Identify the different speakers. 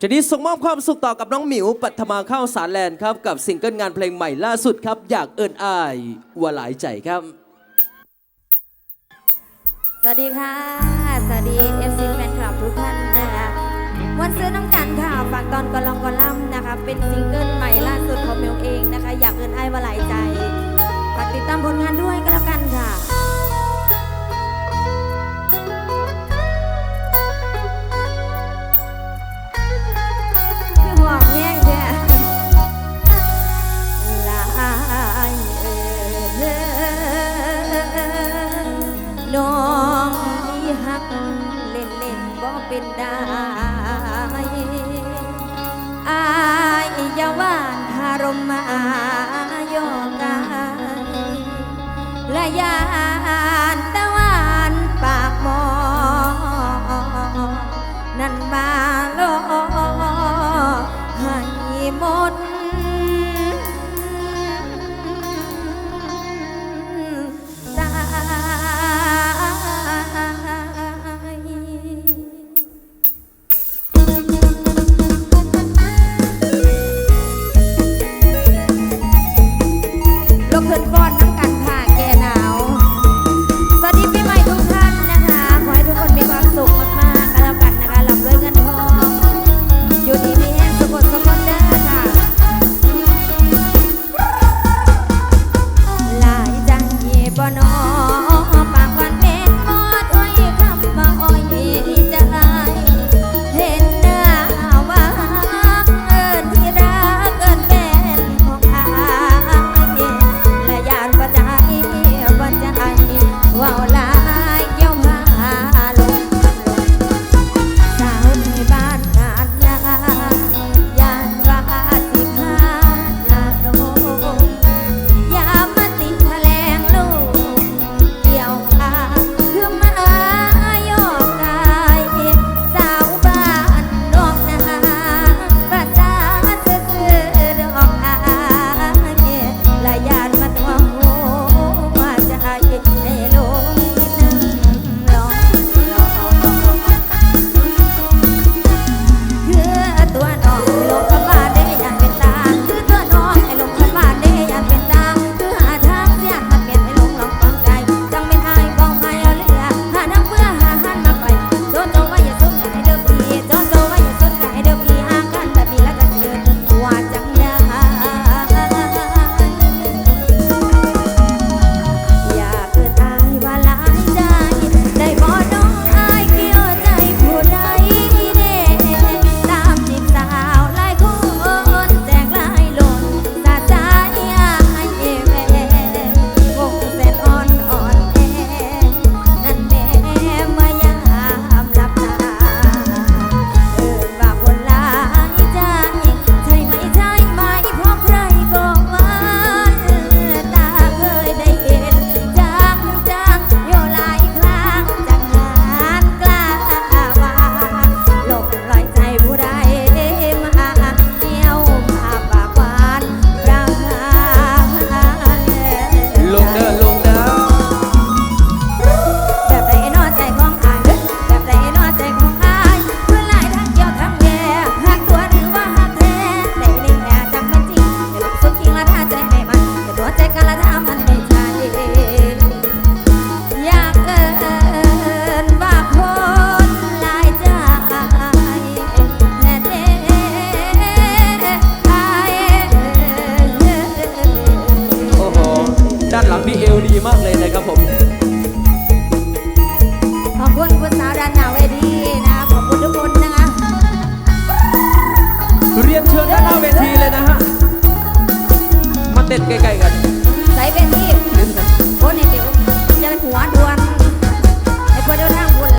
Speaker 1: จะนี้ส่งมอบความสุขต่อกับน้องหมิว ปัทมาเข้าสารแลนด์ครับ กับซิงเกิลงานเพลงใหม่ล่าสุดครับ อยากเอิญอายว่าหลายใจครับ
Speaker 2: สวัสดีค่ะ สวัสดีเอฟซีแฟนคลับทุกท่านนะคะวันซื้อน้ำกันค่ะ ฝากตอนกอลองกอลัมนะคะ เป็นซิงเกิลใหม่ล่าสุดของหมิวเองนะคะ อยากเอิญอายว่าหลายใจ ฝากติดตามผลงานด้วยก็แล้วกันค่ะ เนได้อายยาวานคารมมายกายและยานีมากเลยนะครับผม